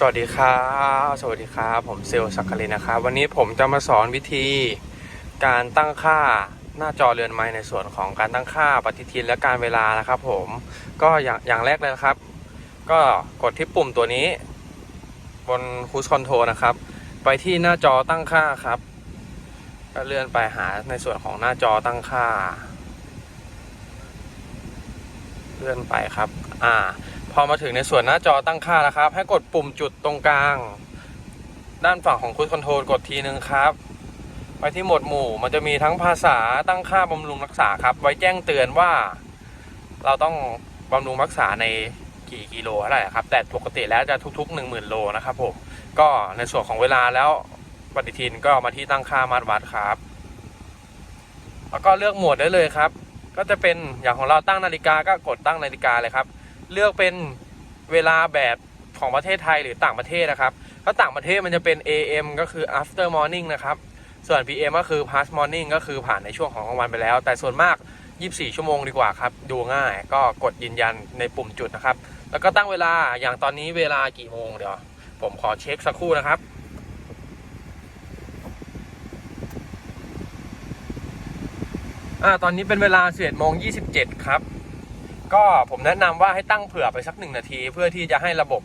สวัสดีครับ สวัสดีครับ ผมเซลสักกลินนะครับ วันนี้ผมจะมาสอนวิธีการตั้งค่าหน้าจอเรือนไม้ในส่วนของการตั้งค่าปฏิทินและการเวลานะครับ ผมก็อย่างอย่างแรกเลยนะครับ ก็กดที่ปุ่มตัวนี้ บนคูสคอนโทรนะครับ ไปที่หน้าจอตั้งค่าครับก็เลื่อนไปหาในส่วนของหน้าจอตั้งค่า เลื่อนไปครับ อ่า พอมาถึงในส่วนหน้าจอตั้งค่าแล้วครับ ให้กดปุ่มจุดตรงกลาง ด้านฝั่งของคุ c คอนโทรลกดทีนึงครับ ไปที่หมวดหมู่มันจะมีทั้งภาษาตั้งค่าบำรุงรักษาครับ ไว้แจ้งเตือนว่า เราต้องบำรุงรักษาในกี่กิโลอะไรครับ แต่ปกติแล้วจะทุกๆ 1 0,000 โลนะครับผม ก็ในส่วนของเวลาแล้วปฏิทินก็มาที่ตั้งค่ามาตรวัดครับ แล้วก็เลือกหมวดได้เลยครับ ก็จะเป็นอย่างของเราตั้งนาฬิกาก็กดตั้งนาฬิกาเลยครับ เลือกเป็นเวลาแบบของประเทศไทยหรือต่างประเทศนะครับ ถ้าต่างประเทศมันจะเป็น AM ก็คือ after morning นะครับ ส่วน PM ก็คือ past morning ก็คือผ่านในช่วงของกลางวันไปแล้ว แต่ส่วนมาก 24 ชั่วโมงดีกว่าครับ ดูง่าย ก็กดยืนยันในปุ่มจุดนะครับ แล้วก็ตั้งเวลา อย่างตอนนี้เวลากี่โมงเดี๋ยว ผมขอเช็คสักครู่นะครับอ่าตอนนี้เป็นเวลา11โมง27 ครับ ก็ผมแนะนำว่าให้ตั้งเผื่อไปสักหนึ่งนาที เพื่อที่จะให้ระบบ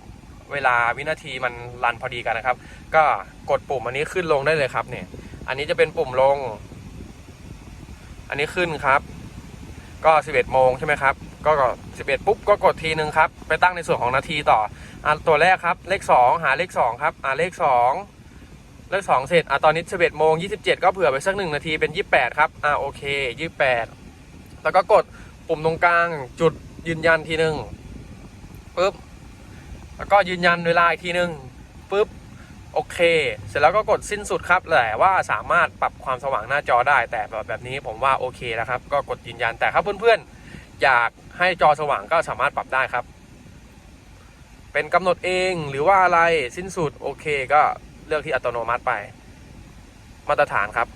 เวลาวินาทีมันรันพอดีกันนะครับ ก็กดปุ่มอันนี้ขึ้นลงได้เลยครับเนี่ย อันนี้จะเป็นปุ่มลง อันนี้ขึ้นครับ ก็ 11โมงใช่ไหมครับ ก็11ปุ๊บก็กดทีนึงครับ ไปตั้งในส่วนของนาทีต่ออะตัวแรกครับ เลข 2 หาเลข 2 ครับอ่าเลข 2 เลข 2 เสร็จอะตอนนี้ 11โมง27 ก็เผื่อไปสักหนึ่งนาทีเป็น 28 ครับอ่าโอเค 28 แล้วก็กด ปุ่มตรงกลาง จุดยืนยันทีหนึ่งปุ๊บแล้วก็ยืนยันเวลาอีกทีหนึ่งปุ๊บโอเค เสร็จแล้วก็กดสิ้นสุดครับแต่ว่าสามารถปรับความสว่างหน้าจอได้ แต่แบบแบบนี้ผมว่าโอเคนะครับ ก็กดยืนยันแต่ถ้าเพื่อนๆ อยากให้จอสว่างก็สามารถปรับได้ครับ เป็นกำหนดเองหรือว่าอะไรสิ้นสุดโอเค ก็เลือกที่อัตโนมัติไป มาตรฐานครับ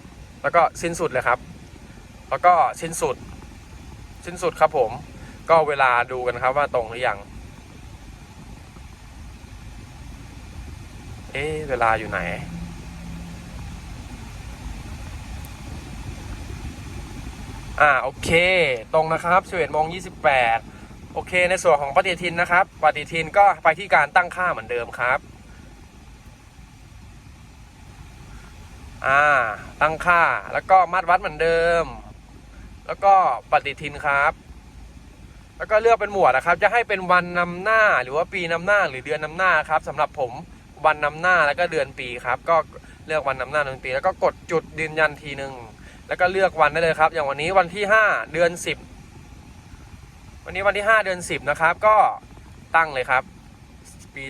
แล้วก็สิ้นสุดเลยครับ แล้วก็สิ้นสุด สิ้นสุดครับผม ก็เวลาดูกันครับว่าตรงหรือยัง เอ๊เวลาอยู่ไหน อ่าโอเค ตรงนะครับ11โมง28โอเค ในส่วนของปฏิทินนะครับ ปฏิทินก็ไปที่การตั้งค่าเหมือนเดิมครับ อ่า ตั้งค่าแล้วก็มัดวัดเหมือนเดิม แล้วก็ปฏิทินครับ แล้วก็เลือกเป็นหมวดนะครับ จะให้เป็นวันนำหน้าหรือว่าปีนำหน้าหรือเดือนนำหน้าครับสำหรับผมวันนำหน้าแล้วก็เดือนปีครับ ก็เลือกวันนำหน้าเดือนปี แล้วก็กดจุดยืนยันทีหนึ่งแล้วก็เลือกวันได้เลยครับ อย่างวันนี้วันที่ 5 เดือน 10 วันนี้วันที่ 5 เดือน 10 นะครับ ก็ตั้งเลยครับ ปี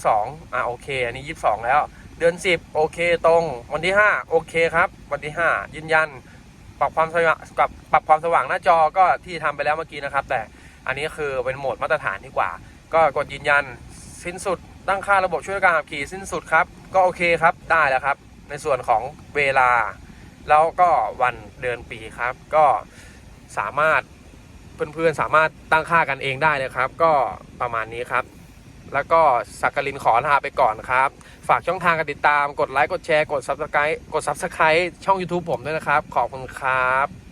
2022 อ่าโอเค อันนี้ 22 แล้ว เดือน 10 โอเคตรง วันที่ 5 โอเคครับ วันที่ 5 ยืนยัน ปรับความสว่างกับปรับความสว่างหน้าจอก็ที่ทำไปแล้วเมื่อกี้นะครับ แต่อันนี้คือเป็นโหมดมาตรฐานดีกว่า ก็กดยืนยันสิ้นสุดตั้งค่าระบบช่วยการขับขี่สิ้นสุดครับ ก็โอเคครับได้แล้วครับ ในส่วนของเวลา แล้วก็วันเดือนปีครับ ก็สามารถเพื่อนๆสามารถตั้งค่ากันเองได้เลยครับ ก็ประมาณนี้ครับ แล้วก็สักกลินขอลาไปก่อนครับ ฝากช่องทางการติดตาม กดไลค์ กดแชร์ กด subscribe กด subscribe ช่อง YouTube ผมด้วยนะครับ ขอบคุณครับ